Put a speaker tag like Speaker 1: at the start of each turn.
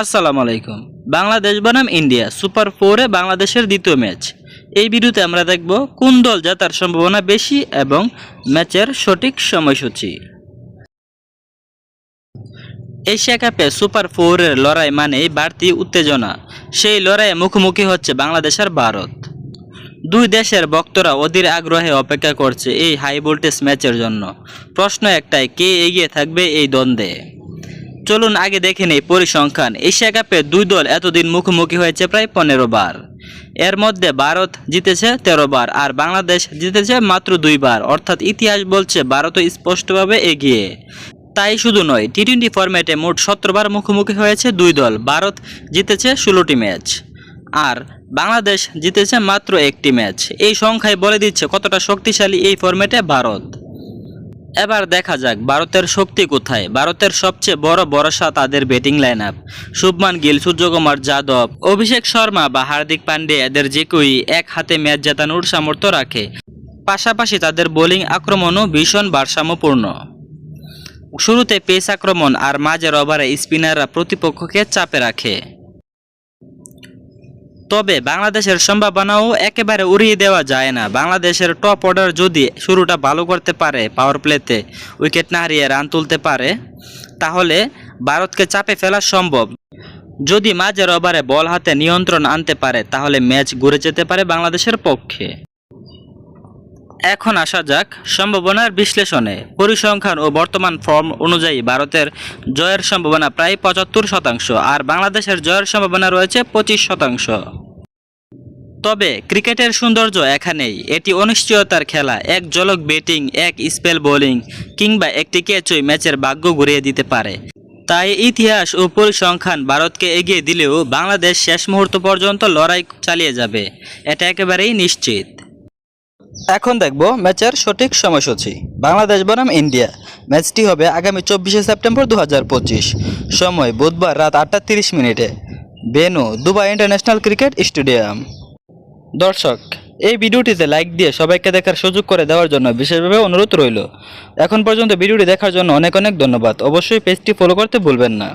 Speaker 1: আসসালামু আলাইকুম। বাংলাদেশ বনাম ইন্ডিয়া সুপার ফোরে বাংলাদেশের দ্বিতীয় ম্যাচ। এই ভিডিওতে আমরা দেখব কোন দল জেতার সম্ভাবনা বেশি এবং ম্যাচের সঠিক সময়সূচি। এশিয়া কাপে সুপার ফোরের লড়াই মানেই বাড়তি উত্তেজনা। সেই লড়াইয়ে মুখোমুখি হচ্ছে বাংলাদেশ আর ভারত। দুই দেশের বক্তরা অধীর আগ্রহে অপেক্ষা করছে এই হাই ভোল্টেজ ম্যাচের জন্য। প্রশ্ন একটাই, কে এগিয়ে থাকবে এই দ্বন্দ্বে? চলুন আগে দেখে নেই পরিসংখ্যান। এশিয়া কাপে দুই দল এতদিন মুখোমুখি হয়েছে প্রায় পনেরো বার। এর মধ্যে ভারত জিতেছে তেরো বার আর বাংলাদেশ জিতেছে মাত্র দুইবার অর্থাৎ ইতিহাস বলছে ভারত স্পষ্টভাবে এগিয়ে। তাই শুধু নয় টি টোয়েন্টি ফরম্যাটে মোট সতেরো বার মুখোমুখি হয়েছে দুই দল। ভারত জিতেছে ষোলোটি ম্যাচ আর বাংলাদেশ জিতেছে মাত্র একটি ম্যাচ। এই সংখ্যায় বলে দিচ্ছে কতটা শক্তিশালী এই ফরম্যাটে ভারত। এবার দেখা যাক, ভারতের শক্তি কোথায়? ভারতের সবচেয়ে বড় ভরসা তাদের batting line up Shubman Gill, Suryakumar Yadav, Abhishek Sharma বা হার্দিক পান্ডে এদের যে কেউই এক হাতে ম্যাচ জেতানোর সামর্থ্য রাখে। পাশাপাশি তাদের বোলিং আক্রমণও ভীষণ ভারসাম্যপূর্ণ। শুরুতে পেস আক্রমণ আর মাঝের ওভারে স্পিনাররা প্রতিপক্ষকে চাপে রাখে। তবে বাংলাদেশের সম্ভাবনাও একেবারে উড়িয়ে দেওয়া যায় না। বাংলাদেশের টপ অর্ডার যদি শুরুটা ভালো করতে পারে পাওয়ার প্লেতে উইকেট না হারিয়ে রান তুলতে পারে, তাহলে ভারতকে চাপে ফেলা সম্ভব। যদি মাঝের ওভারে বল হাতে নিয়ন্ত্রণ আনতে পারে, তাহলে ম্যাচ ঘুরে যেতে পারে বাংলাদেশের পক্ষে। এখন আসা যাক সম্ভাবনার বিশ্লেষণে। পরিসংখ্যান ও বর্তমান ফর্ম অনুযায়ী ভারতের জয়ের সম্ভাবনা প্রায় পঁচাত্তর শতাংশ আর বাংলাদেশের জয়ের সম্ভাবনা রয়েছে পঁচিশ শতাংশ। তবে ক্রিকেটের সৌন্দর্য এখানেই। এটি অনিশ্চয়তার খেলা। এক জলক ব্যাটিং, এক স্পেল বোলিং কিংবা একটি ক্যাচই ম্যাচের ভাগ্য ঘুরিয়ে দিতে পারে। তাই ইতিহাস ও পরিসংখ্যান ভারতকে এগিয়ে দিলেও বাংলাদেশ শেষ মুহূর্ত পর্যন্ত লড়াই চালিয়ে যাবে। এটা একেবারেই নিশ্চিত। এখন দেখব ম্যাচের সঠিক সময়সূচি। বাংলাদেশ বনাম ইন্ডিয়া। ম্যাচটি হবে আগামী চব্বিশে সেপ্টেম্বর দু হাজার পঁচিশ। সময় বুধবার রাত আটটা তিরিশ মিনিটে। Venue Dubai international cricket stadium. দর্শক, এই ভিডিওটিতে লাইক দিয়ে সবাইকে দেখার সুযোগ করে দেওয়ার জন্য বিশেষভাবে অনুরোধ রইল। এখন পর্যন্ত ভিডিওটি দেখার জন্য অনেক অনেক ধন্যবাদ। অবশ্যই পেজটি ফলো করতে ভুলবেন না।